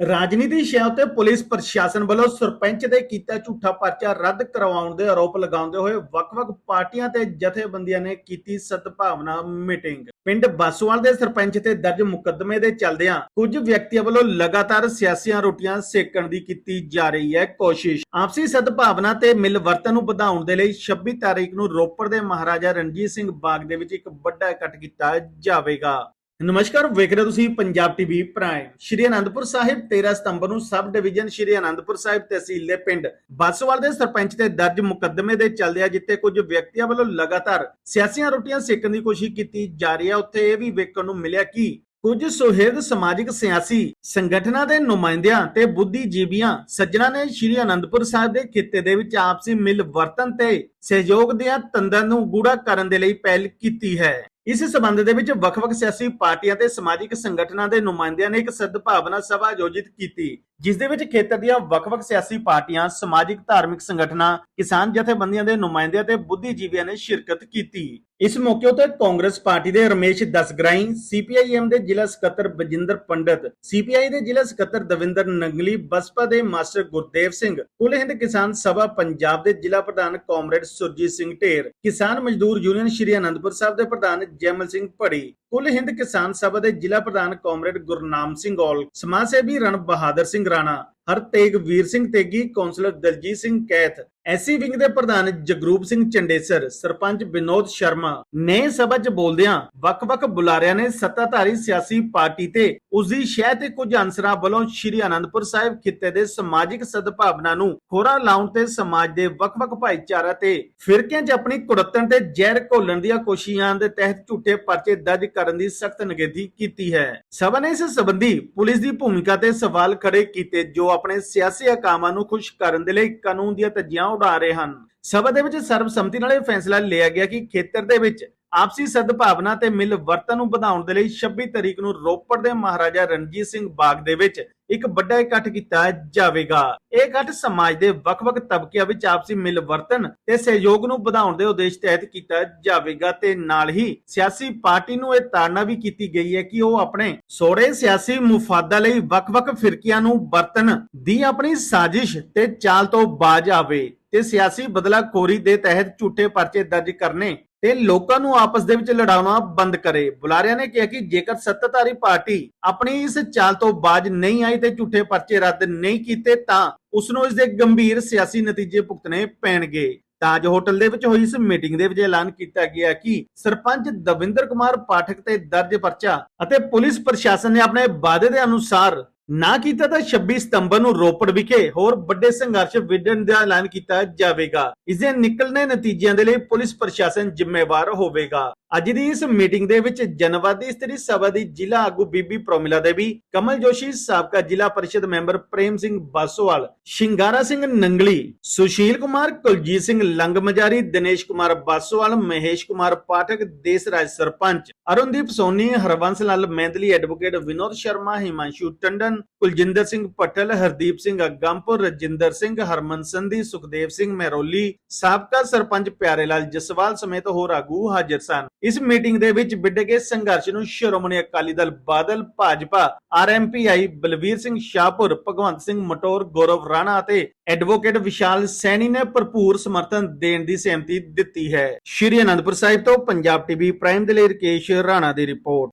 ਰਾਜਨੀਤੀ ਸ਼ੈ ਉਤੇ ਪੁਲਿਸ ਪ੍ਰਸ਼ਾਸਨ ਵੱਲੋਂ ਸਰਪੰਚ ਦੇ ਕੀਤਾ ਝੂਠਾ ਪਰਚਾ ਰੱਦ ਕਰਵਾਉਣ ਦੇ ਆਰੋਪ ਲਗਾਉਂਦੇ ਹੋਏ ਵੱਖ-ਵੱਖ ਪਾਰਟੀਆਂ ਤੇ ਜਥੇਬੰਦੀਆਂ ਨੇ ਕੀਤੀ ਸਦਭਾਵਨਾ ਮੀਟਿੰਗ। ਪਿੰਡ ਬਾਸੋਵਾਲ ਦੇ ਸਰਪੰਚ ਤੇ ਦਰਜ ਮੁਕੱਦਮੇ ਦੇ ਚੱਲਦਿਆਂ ਕੁਝ ਵਿਅਕਤੀਆਂ ਵੱਲੋਂ ਲਗਾਤਾਰ ਸਿਆਸੀਆਂ ਰੋਟੀਆਂ ਸੇਕਣ ਦੀ ਕੀਤੀ ਜਾ ਰਹੀ ਹੈ ਕੋਸ਼ਿਸ਼। ਆਪਸੀ ਸਦਭਾਵਨਾ ਤੇ ਮਿਲ ਮਿਲਵਰਤਨ ਨੂੰ ਵਧਾਉਣ ਦੇ ਲਈ 26 ਤਾਰੀਖ ਨੂੰ ਰੋਪੜ ਦੇ ਮਹਾਰਾਜਾ ਰਣਜੀਤ ਸਿੰਘ ਬਾਗ ਦੇ ਵਿੱਚ ਇੱਕ ਵੱਡਾ ਇਕੱਠ ਕੀਤਾ ਜਾਵੇਗਾ। ਨਮਸਕਾਰ, ਵੇਖ ਰਹੇ ਹੋ ਤੁਸੀਂ ਪੰਜਾਬ ਟੀਵੀ ਪ੍ਰਾਈਮ ਸ਼੍ਰੀ ਅਨੰਦਪੁਰ ਸਾਹਿਬ 13 ਸਤੰਬਰ ਨੂੰ ਸਬ ਡਿਵੀਜ਼ਨ ਸ਼੍ਰੀ ਅਨੰਦਪੁਰ ਸਾਹਿਬ ਤਹਿਸੀਲ ਦੇ ਪਿੰਡ ਬਾਸੋਵਾਲ ਦੇ ਸਰਪੰਚ ਤੇ ਦਰਜ ਮੁਕੱਦਮੇ ਦੇ ਚੱਲਦਿਆਂ ਜਿੱਥੇ ਕੁਝ ਵਿਅਕਤੀਆਂ ਵੱਲੋਂ ਲਗਾਤਾਰ ਸਿਆਸੀਆਂ ਰੋਟੀਆਂ ਸੇਕਣ ਦੀ ਕੋਸ਼ਿਸ਼ ਕੀਤੀ ਜਾ ਰਹੀ ਹੈ ਉੱਥੇ ਇਹ ਵੀ ਵੇਖਣ ਨੂੰ ਮਿਲਿਆ ਕਿ ਕੁਝ ਸੁਹਿਰਦ ਸਮਾਜਿਕ ਸਿਆਸੀ ਸੰਗਠਨਾਂ ਦੇ ਨੁਮਾਇੰਦਿਆਂ ਤੇ ਬੁੱਧੀਜੀਵੀਆਂ ਸੱਜਣਾ ਨੇ ਸ਼੍ਰੀ ਅਨੰਦਪੁਰ ਸਾਹਿਬ ਦੇ ਖਿੱਤੇ ਦੇ ਵਿੱਚ ਆਪਸੀ ਮਿਲ ਵਰਤਨ ਤੇ ਸਹਿਯੋਗ ਦੀਆਂ ਤੰਦਾਂ ਨੂੰ ਗੂੜਾ ਕਰਨ ਦੇ ਲਈ ਪਹਿਲ ਕੀਤੀ ਹੈ। ਇਸ ਸਬੰਧ ਦੇ ਵਿੱਚ ਵੱਖ-ਵੱਖ ਸਿਆਸੀ ਪਾਰਟੀਆਂ ਤੇ ਸਮਾਜਿਕ ਸੰਗਠਨਾਂ ਦੇ ਨੁਮਾਇੰਦਿਆਂ ਨੇ ਇੱਕ ਸਦਭਾਵਨਾ ਸਭਾ ਆਯੋਜਿਤ ਕੀਤੀ, ਜਿਸ ਦੇ ਵਿੱਚ ਖੇਤਰ ਦੀਆਂ ਵੱਖ-ਵੱਖ ਸਿਆਸੀ ਪਾਰਟੀਆਂ, ਸਮਾਜਿਕ ਧਾਰਮਿਕ ਸੰਗਠਨਾਂ, ਕਿਸਾਨ ਜਥੇਬੰਦੀਆਂ ਦੇ ਨੁਮਾਇੰਦਿਆਂ ਤੇ ਬੁੱਧੀਜੀਵੀਆਂ ਨੇ ਸ਼ਿਰਕਤ ਕੀਤੀ। ਇਸ ਮੌਕੇ ਉੱਤੇ ਕਾਂਗਰਸ ਪਾਰਟੀ ਦੇ ਰਮੇਸ਼ ਦਸਗਰਾਈ, ਸੀਪੀਆਈਐਮ ਦੇ ਜ਼ਿਲ੍ਹਾ ਸਕੱਤਰ ਬਜਿੰਦਰ ਪੰਡਤ, ਸੀਪੀਆਈ ਦੇ ਜ਼ਿਲ੍ਹਾ ਸਕੱਤਰ ਦਵਿੰਦਰ ਨੰਗਲੀ, ਬਸਪਾ ਦੇ ਮਾਸਟਰ ਗੁਰਦੇਵ ਸਿੰਘ, ਕੁੱਲ ਹਿੰਦ ਕਿਸਾਨ ਸਭਾ ਪੰਜਾਬ ਦੇ ਜ਼ਿਲ੍ਹਾ ਪ੍ਰਧਾਨ ਕਾਮਰੇਡ ਸੁਰਜੀਤ ਸਿੰਘ ਢੇਰ, ਕਿਸਾਨ ਮਜ਼ਦੂਰ ਯੂਨੀਅਨ ਸ਼੍ਰੀ ਅਨੰਦਪੁਰ ਸਾਹਿਬ ਦੇ ਪ੍ਰਧਾਨ ਜੈਮਲ ਸਿੰਘ ਭੜੀ ਕੁੱਲ ਹਿੰਦ ਕਿਸਾਨ ਸਭਾ ਦੇ ਜ਼ਿਲ੍ਹਾ ਪ੍ਰਧਾਨ ਕਾਮਰੇਡ ਗੁਰਨਾਮ ਸਿੰਘ ਔਲ, ਸਮਾਜ ਸੇਵੀ Ran Bahadur Singh Rana, Harteg Veer Singh Tegi, councillor Daljit Singh Kaith SC wing ਦੇ ਪ੍ਰਧਾਨ ਜਗਰੂਪ ਸਿੰਘ ਚੰਡੇਸਰ, ਸਰਪੰਚ ਵਿਨੋਦ ਸ਼ਰਮਾ ਨੇ ਸਭਾ 'ਚ ਬੋਲਦਿਆਂ ਵੱਖ-ਵੱਖ ਬੁਲਾਰਿਆਂ ਨੇ ਸੱਤਾਧਾਰੀ ਸਿਆਸੀ ਪਾਰਟੀ ਤੇ ਉਸ ਦੀ ਸ਼ਹਿ ਤੇ ਕੁਝ ਅਨਸਰਾਂ ਵੱਲੋਂ ਸ਼੍ਰੀ ਅਨੰਦਪੁਰ ਸਾਹਿਬ ਖਿੱਤੇ ਦੇ ਸਮਾਜਿਕ ਸਦਭਾਵਨਾ ਨੂੰ ਖੋਰਾ ਲਾਉਣ ਤੇ ਸਮਾਜ ਦੇ ਵੱਖ-ਵੱਖ ਭਾਈਚਾਰਾ ਤੇ ਫਿਰਕਿਆਂ 'ਚ ਆਪਣੀ ਕੁੜੱਤਣ ਤੇ ਜ਼ਹਿਰ ਘੋਲਣ ਦੀਆਂ ਕੋਸ਼ਿਸ਼ਾਂ ਦੇ ਤਹਿਤ ਝੂਠੇ ਪਰਚੇ ਦਰਜ ਕਰਨ ਦੀ ਸਖਤ ਨਿਗੇਧੀ ਕੀਤੀ ਹੈ। ਸਭਾ ਨੇ ਇਸ ਸੰਬੰਧੀ ਪੁਲਿਸ ਦੀ ਭੂਮਿਕਾ ਤੇ ਸਵਾਲ ਖੜੇ ਕੀਤੇ, ਜੋ ਆਪਣੇ ਸਿਆਸੀ ਹਕਾਮਾਂ ਨੂੰ ਖੁਸ਼ ਕਰਨ ਦੇ ਲਈ ਕਾਨੂੰਨ ਦੀਆਂ ਧੱਜੀਆਂ ਉਡਾ ਰਹੇ ਹਨ। ਸਭਾ ਦੇ ਵਿੱਚ ਸਰਬਸੰਮਤੀ ਨਾਲ ਇਹ ਫੈਸਲਾ ਲਿਆ ਗਿਆ ਕਿ ਖੇਤਰ ਦੇ ਵਿੱਚ ਆਪਸੀ ਸਦਭਾਵਨਾ ਤੇ ਮਿਲ ਵਰਤਨ ਨੂੰ ਵਧਾਉਣ ਦੇ ਲਈ 26 ਤਰੀਕ ਨੂੰ ਰੋਪੜ ਦੇ ਮਹਾਰਾਜਾ ਰਣਜੀਤ ਸਿੰਘ ਬਾਗ ਦੇ ਵਿੱਚ ਇੱਕ ਵੱਡਾ ਇਕੱਠ ਕੀਤਾ ਜਾਵੇਗਾ। ਇਹ ਇਕੱਠ ਸਮਾਜ ਦੇ ਵੱਖ-ਵੱਖ ਤਬਕਿਆਂ ਵਿੱਚ ਆਪਸੀ ਮਿਲ ਵਰਤਨ ਤੇ ਸਹਿਯੋਗ ਨੂੰ ਵਧਾਉਣ ਦੇ ਉਦੇਸ਼ ਤਹਿਤ ਕੀਤਾ ਜਾਵੇਗਾ ਤੇ ਨਾਲ ਹੀ ਸਿਆਸੀ ਪਾਰਟੀ ਨੂੰ ਇਹ ਤਾੜਨਾ ਵੀ ਕੀਤੀ ਗਈ ਹੈ ਕਿ ਉਹ ਆਪਣੇ ਸੋੜੇ ਸਿਆਸੀ ਮੁਫਾਦਾਂ ਲਈ ਵੱਖ-ਵੱਖ ਫਿਰਕਿਆਂ ਨੂੰ ਵਰਤਨ ਦੀ ਆਪਣੀ ਸਾਜ਼ਿਸ਼ ਤੇ ਚਾਲ ਤੋਂ ਬਾਜ ਆਵੇ ਤੇ ਸਿਆਸੀ ਬਦਲਾਖੋਰੀ ਦੇ ਤਹਿਤ ਝੂਠੇ ਪਰਚੇ ਦਰਜ ਕਰਨੇ ਤੇ ਲੋਕਾਂ ਨੂੰ ਆਪਸ ਦੇ ਵਿੱਚ ਲੜਾਉਣਾ ਬੰਦ ਕਰੇ। ਬੁਲਾਰਿਆਂ ਨੇ ਕਿਹਾ ਕਿ ਜੇਕਰ ਸੱਤਾਧਾਰੀ ਪਾਰਟੀ ਆਪਣੀ ਇਸ ਚਾਲ ਤੋਂ ਬਾਜ ਨਹੀਂ ਆਈ ਤੇ ਝੂਠੇ ਪਰਚੇ ਰੱਦ ਨਹੀਂ ਕੀਤੇ, ਤਾਂ ਉਸ ਨੂੰ ਇਸ ਦੇ ਗੰਭੀਰ ਸਿਆਸੀ ਨਤੀਜੇ ਭੁਗਤਣੇ ਪੈਣਗੇ। ਤਾਜ ਹੋਟਲ ਦੇ ਵਿੱਚ ਹੋਈ ਇਸ ਮੀਟਿੰਗ ਦੇ ਵਿੱਚ ਐਲਾਨ ਕੀਤਾ ਗਿਆ ਕਿ ਸਰਪੰਚ ਦਵਿੰਦਰ ਕੁਮਾਰ ਪਾਠਕ ਤੇ ਦਰਜ ਪਰਚਾ ਅਤੇ ਪੁਲਿਸ ਪ੍ਰਸ਼ਾਸਨ ਨੇ ਆਪਣੇ ਵਾਅਦੇ ਦੇ ਅਨੁਸਾਰ ਨਾ ਕੀਤਾ ਤਾਂ 26 ਸਤੰਬਰ ਨੂੰ ਰੋਪੜ ਵਿਖੇ ਹੋਰ ਵੱਡੇ ਸੰਘਰਸ਼ ਵਿੱਢਣ ਦਾ ਐਲਾਨ ਕੀਤਾ ਜਾਵੇਗਾ। ਇਸ ਦੇ ਨਿਕਲਣੇ ਨਤੀਜਿਆਂ ਦੇ ਲਈ ਪੁਲਿਸ ਪ੍ਰਸ਼ਾਸਨ ਜ਼ਿੰਮੇਵਾਰ ਹੋਵੇਗਾ। ਅੱਜ ਦੀ ਇਸ ਮੀਟਿੰਗ ਦੇ ਵਿੱਚ ਜਨਵਾਦੀ ਇਸਤਰੀ ਸਭਾ ਦੀ ਜ਼ਿਲ੍ਹਾ ਆਗੂ ਬੀਬੀ ਪ੍ਰੋਮਿਲਾ ਦੇਵੀ, ਕਮਲ ਜੋਸ਼ੀ ਸਾਬਕਾ ਜ਼ਿਲ੍ਹਾ ਪਰਿਸ਼ਦ ਮੈਂਬਰ ਪ੍ਰੇਮ ਸਿੰਘ ਬਾਸੋਵਾਲ, ਸ਼ਿੰਗਾਰਾ ਸਿੰਘ ਨੰਗਲੀ, ਸੁਸ਼ੀਲ ਕੁਮਾਰ, ਕੁਲਜੀਤ ਸਿੰਘ ਲੰਗਮਜਾਰੀ, ਦਿਨੇਸ਼ ਕੁਮਾਰ ਬਾਸੋਵਾਲ, ਮਹੇਸ਼ ਕੁਮਾਰ ਪਾਠਕ ਦੇਸ ਰਾਜ ਸਰਪੰਚ, ਅਰੁਣਦੀਪ ਸੋਨੀ, ਹਰਵੰਸ ਲਾਲ ਮਹਿੰਦਲੀ ਐਡਵੋਕੇਟ ਵਿਨੋਦ ਸ਼ਰਮਾ, ਹਿਮਾਂਸ਼ੂ ਟੰਡਨ, ਕੁਲਜਿੰਦਰ ਸਿੰਘ ਪਟਲ, ਹਰਦੀਪ ਸਿੰਘ ਅਗੰਪੁਰ, ਰਜਿੰਦਰ ਸਿੰਘ, ਹਰਮਨ ਸੰਧੀ, ਸੁਖਦੇਵ ਸਿੰਘ ਮਹਿਰੋਲੀ, ਸਾਬਕਾ ਸਰਪੰਚ ਪਿਆਰੇ ਲਾਲ ਜਸਵਾਲ ਸਮੇਤ ਹੋਰ ਆਗੂ ਹਾਜ਼ਰ ਸਨ। ਇਸ ਮੀਟਿੰਗ ਦੇ ਵਿੱਚ ਵਿੱਢੇ ਗਏ ਸੰਘਰਸ਼ ਨੂੰ ਸ਼੍ਰੋਮਣੀ ਅਕਾਲੀ ਦਲ ਬਾਦਲ, ਭਾਜਪਾ ਆਰਐਮਪੀਆਈ ਬਲਵੀਰ ਸਿੰਘ ਸ਼ਾਹਪੁਰ, ਭਗਵੰਤ ਸਿੰਘ ਮਟੋਰ, ਗੌਰਵ ਰਾਣਾ ਅਤੇ ਐਡਵੋਕੇਟ ਵਿਸ਼ਾਲ ਸੈਣੀ ਨੇ ਭਰਪੂਰ ਸਮਰਥਨ ਦੇਣ ਦੀ ਸਹਿਮਤੀ ਦਿੱਤੀ ਹੈ। ਸ਼੍ਰੀ ਅਨੰਦਪੁਰ ਸਾਹਿਬ ਤੋਂ ਪੰਜਾਬ ਟੀਵੀ ਪ੍ਰਾਈਮ ਦੇ ਲਈ ਰਕੇਸ਼ ਰਾਣਾ ਦੀ ਰਿਪੋਰਟ।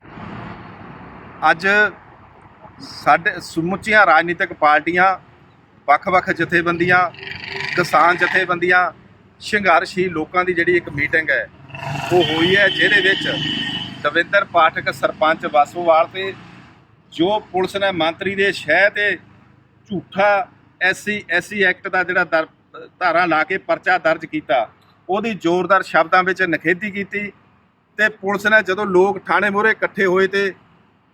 ਅੱਜ ਸਾਡੇ ਸਮੁੱਚੀਆਂ ਰਾਜਨੀਤਿਕ ਪਾਰਟੀਆਂ, ਵੱਖ-ਵੱਖ ਜਥੇਬੰਦੀਆਂ, ਕਿਸਾਨ ਜਥੇਬੰਦੀਆਂ, ਸੰਘਰਸ਼ੀ ਲੋਕਾਂ ਦੀ ਜਿਹੜੀ ਇੱਕ ਮੀਟਿੰਗ ਹੈ ਉਹ ਹੋਈ ਹੈ ਜਿਹਦੇ ਵਿੱਚ ਦਵਿੰਦਰ ਪਾਠਕ ਸਰਪੰਚ ਵਾਸੋਵਾਲ ਤੇ ਜੋ ਪੁਲਿਸ ਨੇ ਮੰਤਰੀ ਦੇ ਸ਼ਹਿ ਤੇ ਝੂਠਾ ਐਸਸੀ ਐਸਸੀ ਐਕਟ ਦਾ ਜਿਹੜਾ ਦਰ- ਧਾਰਾ ਲਾ ਕੇ ਪਰਚਾ ਦਰਜ ਕੀਤਾ, ਉਹਦੀ ਜ਼ੋਰਦਾਰ ਸ਼ਬਦਾਂ ਵਿੱਚ ਨਿਖੇਧੀ ਕੀਤੀ ਤੇ ਪੁਲਿਸ ਨੇ ਜਦੋਂ ਲੋਕ ਥਾਣੇ ਮੂਹਰੇ ਇਕੱਠੇ ਹੋਏ ਤੇ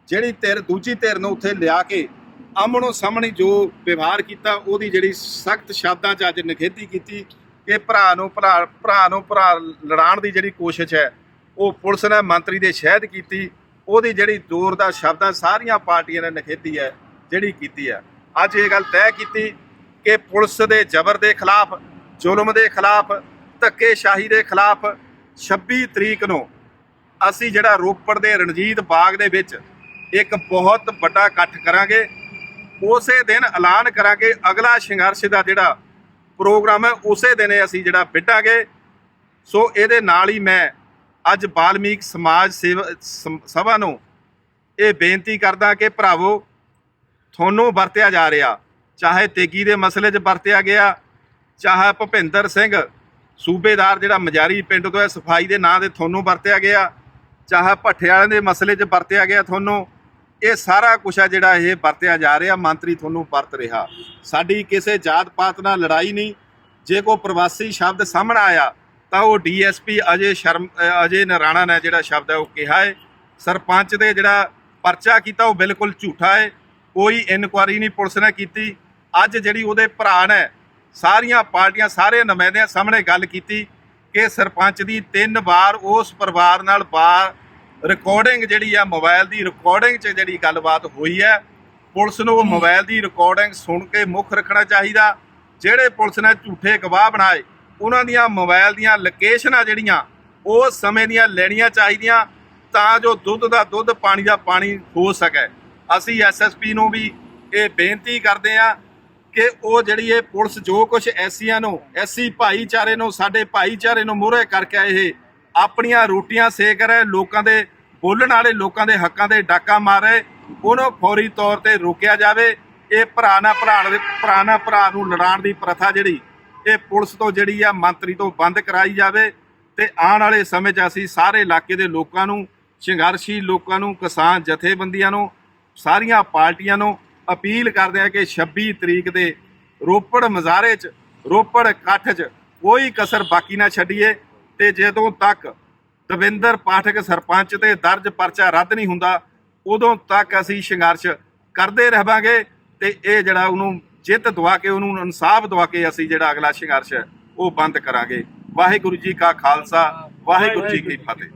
ਜਿਹੜੀ ਧਿਰ, ਦੂਜੀ ਧਿਰ ਨੂੰ ਉੱਥੇ ਲਿਆ ਕੇ ਆਮਣੋ ਸਾਹਮਣੇ ਜੋ ਵਿਵਹਾਰ ਕੀਤਾ, ਉਹਦੀ ਜਿਹੜੀ ਸਖਤ ਸ਼ਬਦਾਂ 'ਚ ਅੱਜ ਨਿਖੇਧੀ ਕੀਤੀ ਕਿ ਭਰਾ ਨੂੰ ਭਰਾ ਭਰਾ ਨੂੰ ਭਰਾ ਲੜਾਉਣ ਦੀ ਜਿਹੜੀ ਕੋਸ਼ਿਸ਼ ਹੈ, ਉਹ ਪੁਲਿਸ ਨੇ ਮੰਤਰੀ ਦੇ ਸ਼ਹਿਦ ਕੀਤੀ, ਉਹਦੀ ਜਿਹੜੀ ਜ਼ੋਰਦਾਰ ਸ਼ਬਦਾਂ ਸਾਰੀਆਂ ਪਾਰਟੀਆਂ ਨੇ ਨਿਖੇਧੀ ਹੈ, ਜਿਹੜੀ ਕੀਤੀ ਹੈ। ਅੱਜ ਇਹ ਗੱਲ ਤੈਅ ਕੀਤੀ ਕਿ ਪੁਲਿਸ ਦੇ ਜ਼ਬਰ ਦੇ ਖਿਲਾਫ, ਜ਼ੁਲਮ ਦੇ ਖਿਲਾਫ, ਧੱਕੇਸ਼ਾਹੀ ਦੇ ਖਿਲਾਫ 26 ਤਰੀਕ ਨੂੰ ਅਸੀਂ ਜਿਹੜਾ ਰੋਪੜ ਦੇ ਰਣਜੀਤ ਬਾਗ ਦੇ ਵਿੱਚ ਇੱਕ ਬਹੁਤ ਵੱਡਾ ਇਕੱਠ ਕਰਾਂਗੇ, ਉਸੇ ਦਿਨ ਐਲਾਨ ਕਰਾਂਗੇ ਅਗਲਾ ਸੰਘਰਸ਼ ਦਾ ਜਿਹੜਾ ਪ੍ਰੋਗਰਾਮ ਹੈ, ਉਸੇ ਦਿਨ ਅਸੀਂ ਜਿਹੜਾ ਵਿੱਢਾਂਗੇ। ਸੋ ਇਹਦੇ ਨਾਲ ਹੀ ਮੈਂ ਅੱਜ ਬਾਲਮੀਕ ਸਮਾਜ ਸੇਵਾ, ਸਮ- ਸਭਾ ਨੂੰ ਇਹ ਬੇਨਤੀ ਕਰਦਾ ਕਿ ਭਰਾਵੋ, ਤੁਹਾਨੂੰ ਵਰਤਿਆ ਜਾ ਰਿਹਾ। ਚਾਹੇ ਤੇਗੀ ਦੇ ਮਸਲੇ 'ਚ ਵਰਤਿਆ ਗਿਆ, ਚਾਹੇ ਭੁਪਿੰਦਰ ਸਿੰਘ ਸੂਬੇਦਾਰ ਜਿਹੜਾ ਮਜਾਰੀ ਪਿੰਡ ਤੋਂ ਹੈ, ਸਫ਼ਾਈ ਦੇ ਨਾਂ ਤੇ ਤੁਹਾਨੂੰ ਵਰਤਿਆ ਗਿਆ। ਚਾਹੇ ਭੱਠੇ ਵਾਲਿਆਂ ਦੇ ਮਸਲੇ 'ਚ ਵਰਤਿਆ ਗਿਆ ਤੁਹਾਨੂੰ। ਇਹ ਸਾਰਾ ਕੁਝ ਆ ਜਿਹੜਾ ਇਹ ਵਰਤਿਆ ਜਾ ਰਿਹਾ, ਮੰਤਰੀ ਤੁਹਾਨੂੰ ਵਰਤ ਰਿਹਾ। ਸਾਡੀ ਕਿਸੇ ਜਾਤ ਪਾਤ ਨਾਲ ਲੜਾਈ ਨਹੀਂ। ਜੇ ਕੋ ਪ੍ਰਵਾਸੀ ਸ਼ਬਦ ਸਾਹਮਣਾ ਆਇਆ, ਤਾਂ ਉਹ ਡੀਐਸਪੀ ਅਜੇ ਸ਼ਰਮ ਅਜੇ ਨਰਾਣਾ ਨੇ ਜਿਹੜਾ ਸ਼ਬਦ ਹੈ ਉਹ ਕਿਹਾ ਹੈ ਸਰਪੰਚ ਦੇ ਜਿਹੜਾ ਪਰਚਾ ਕੀਤਾ, ਉਹ ਬਿਲਕੁਲ ਝੂਠਾ ਹੈ ਕੋਈ ਇਨਕੁਆਰੀ ਨਹੀਂ ਪੁਲਿਸ ਨੇ ਕੀਤੀ। ਅੱਜ ਜਿਹੜੀ ਉਹਦੇ ਭਰਾ ਨੇ, ਸਾਰੀਆਂ ਪਾਰਟੀਆਂ, ਸਾਰੇ ਨੁਮਾਇੰਦਿਆਂ ਸਾਹਮਣੇ ਗੱਲ ਕੀਤੀ ਕਿ ਸਰਪੰਚ ਦੀ ਤਿੰਨ ਵਾਰ ਉਸ ਪਰਿਵਾਰ ਨਾਲ ਬਾਰ ਰਿਕਾਰਡਿੰਗ ਜਿਹੜੀ ਆ ਮੋਬਾਈਲ ਦੀ ਰਿਕਾਰਡਿੰਗ 'ਚ ਜਿਹੜੀ ਗੱਲਬਾਤ ਹੋਈ ਹੈ ਪੁਲਿਸ ਨੂੰ ਉਹ ਮੋਬਾਈਲ ਦੀ ਰਿਕਾਰਡਿੰਗ ਸੁਣ ਕੇ ਮੁੱਖ ਰੱਖਣਾ ਚਾਹੀਦਾ। ਜਿਹੜੇ ਪੁਲਿਸ ਨੇ ਝੂਠੇ ਗਵਾਹ ਬਣਾਏ ਉਹਨਾਂ ਦੀਆਂ ਮੋਬਾਈਲ ਦੀਆਂ ਲੋਕੇਸ਼ਨਾਂ ਜਿਹੜੀਆਂ ਉਸ ਸਮੇਂ ਦੀਆਂ ਲੈਣੀਆਂ ਚਾਹੀਦੀਆਂ ਤਾਂ ਜੋ ਦੁੱਧ ਦਾ ਦੁੱਧ ਪਾਣੀ ਦਾ ਪਾਣੀ ਹੋ ਸਕੇ। ਅਸੀਂ ਐਸਐਸਪੀ ਨੂੰ ਵੀ ਇਹ ਬੇਨਤੀ ਕਰਦੇ ਹਾਂ ਕਿ ਉਹ ਜਿਹੜੀ ਇਹ ਪੁਲਿਸ ਜੋ ਕੁਝ ਐਸੀਆਂ ਨੂੰ ਐਸੀ ਭਾਈਚਾਰੇ ਨੂੰ ਸਾਡੇ ਭਾਈਚਾਰੇ ਨੂੰ ਮੂਹਰੇ ਕਰਕੇ ਇਹ ਆਪਣੀਆਂ ਰੋਟੀਆਂ ਸੇਕ ਰਹੇ, ਲੋਕਾਂ ਦੇ ਬੋਲਣ ਵਾਲੇ, ਲੋਕਾਂ ਦੇ ਹੱਕਾਂ ਦੇ ਡਾਕਾ ਮਾਰ ਰਹੇ, ਉਹਨੂੰ ਫੌਰੀ ਤੌਰ ਤੇ ਰੋਕਿਆ ਜਾਵੇ। ਇਹ ਭਰਾ ਨਾ ਭਰਾ ਭਰਾ ਨਾ ਭਰਾ ਨੂੰ ਲੜਾਉਣ ਦੀ ਪ੍ਰਥਾ ਜਿਹੜੀ, ਇਹ ਪੁਲਿਸ ਤੋਂ ਜਿਹੜੀ ਆ ਮੰਤਰੀ ਤੋਂ ਬੰਦ ਕਰਾਈ ਜਾਵੇ। ਤੇ ਆਉਣ ਵਾਲੇ ਸਮੇਂ 'ਚ ਅਸੀਂ ਸਾਰੇ ਇਲਾਕੇ ਦੇ ਲੋਕਾਂ ਨੂੰ, ਸੰਘਰਸ਼ੀ ਲੋਕਾਂ ਨੂੰ, ਕਿਸਾਨ ਜਥੇਬੰਦੀਆਂ ਨੂੰ, ਸਾਰੀਆਂ ਪਾਰਟੀਆਂ ਨੂੰ ਅਪੀਲ ਕਰਦੇ ਆ ਕਿ 26 ਤਰੀਕ ਦੇ ਰੋਪੜ ਮਜ਼ਾਰੇ 'ਚ, ਰੋਪੜ ਇਕੱਠ 'ਚ ਕੋਈ ਕਸਰ ਬਾਕੀ ਨਾ ਛੱਡੀਏ। ਤੇ ਜਦੋਂ ਤੱਕ ਦਵਿੰਦਰ ਪਾਠਕ ਸਰਪੰਚ ਤੇ ਦਰਜ ਪਰਚਾ ਰੱਦ ਨਹੀਂ ਹੁੰਦਾ ਉਦੋਂ ਤੱਕ ਅਸੀਂ ਸੰਘਰਸ਼ ਕਰਦੇ ਰਹਾਂਗੇ ਤੇ ਇਹ ਜਿਹੜਾ ਉਹਨੂੰ ਜਿੱਤ ਦਵਾ ਕੇ ਉਹਨੂੰ ਇਨਸਾਫ ਦਵਾ ਕੇ ਅਸੀਂ ਜਿਹੜਾ ਅਗਲਾ ਸੰਘਰਸ਼ ਉਹ ਬੰਦ ਕਰਾਂਗੇ। ਵਾਹਿਗੁਰੂ ਜੀ ਕਾ ਖਾਲਸਾ ਵਾਹਿਗੁਰੂ ਜੀ ਕੀ ਫਤਿਹ।